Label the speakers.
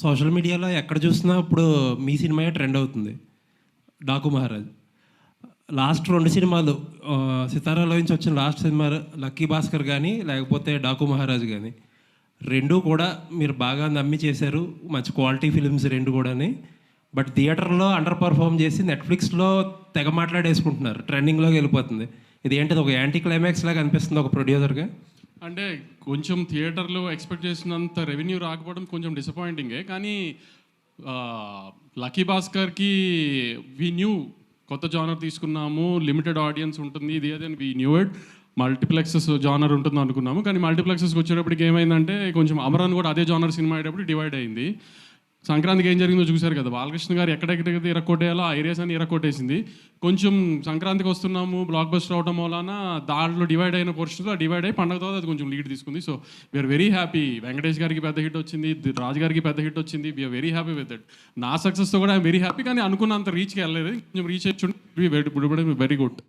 Speaker 1: Social మీడియాలో ఎక్కడ చూసినా ఇప్పుడు మీ సినిమాయే ట్రెండ్ అవుతుంది. డాకు మహారాజ్. లాస్ట్ రెండు సినిమాలు సితారాలో నుంచి వచ్చిన లాస్ట్ సినిమా లక్కీ భాస్కర్ కానీ లేకపోతే డాకు మహారాజ్ కానీ రెండు కూడా మీరు బాగా నమ్మి చేశారు. మంచి క్వాలిటీ ఫిలిమ్స్ రెండు కూడాని. బట్ థియేటర్లో అండర్ పర్ఫామ్ చేసి నెట్ఫ్లిక్స్లో తెగ మాట్లాడేసుకుంటున్నారు. ట్రెండింగ్లోకి వెళ్ళిపోతుంది. ఇది ఏంటిది ఒక యాంటీ క్లైమాక్స్ లాగా అనిపిస్తుంది ఒక ప్రొడ్యూసర్గా
Speaker 2: అంటే కొంచెం థియేటర్లో ఎక్స్పెక్ట్ చేసినంత రెవెన్యూ రాకపోవడం కొంచెం డిసప్పాయింటింగే కానీ లక్కీ భాస్కర్కి వి న్యూ కొత్త జానర్ తీసుకున్నాము లిమిటెడ్ ఆడియన్స్ ఉంటుంది ఇది అదే we knew it multiplexes genre ఉంటుంది అనుకున్నాము. కానీ మల్టీప్లెక్సెస్కి వచ్చేటప్పటికి ఏమైందంటే కొంచెం అమరాన్ కూడా అదే జానర్ సినిమా అయ్యేటప్పుడు డివైడ్ అయింది. సంక్రాంతికి ఏం జరిగిందో చూశారు కదా. బాలకృష్ణ గారు ఎక్కడెక్కడైతే ఇరక్కొట్టేయాలో ఆ ఏరియాస్ అని ఇరక్కొట్టేసింది కొంచెం సంక్రాంతికి వస్తున్నాము బ్లాక్ బస్టర్ అవడం వలన దాంట్లో డివైడ్ అయిన పోర్షన్స్ డివైడ్ అయ్యి పండగ తర్వాత అది కొంచెం లీడ్ తీసుకుంది. So we're very happy Venkatesh గారికి పెద్ద హిట్ వచ్చింది రాజు గారికి పెద్ద హిట్ వచ్చింది. We're very happy with that నా సక్సెస్తో కూడా వెరీ హ్యాపీ కానీ అనుకున్నంత రీచ్కి వెళ్ళలేదు. కొంచెం రీచ్ అయ్యి వెరీ గుడ్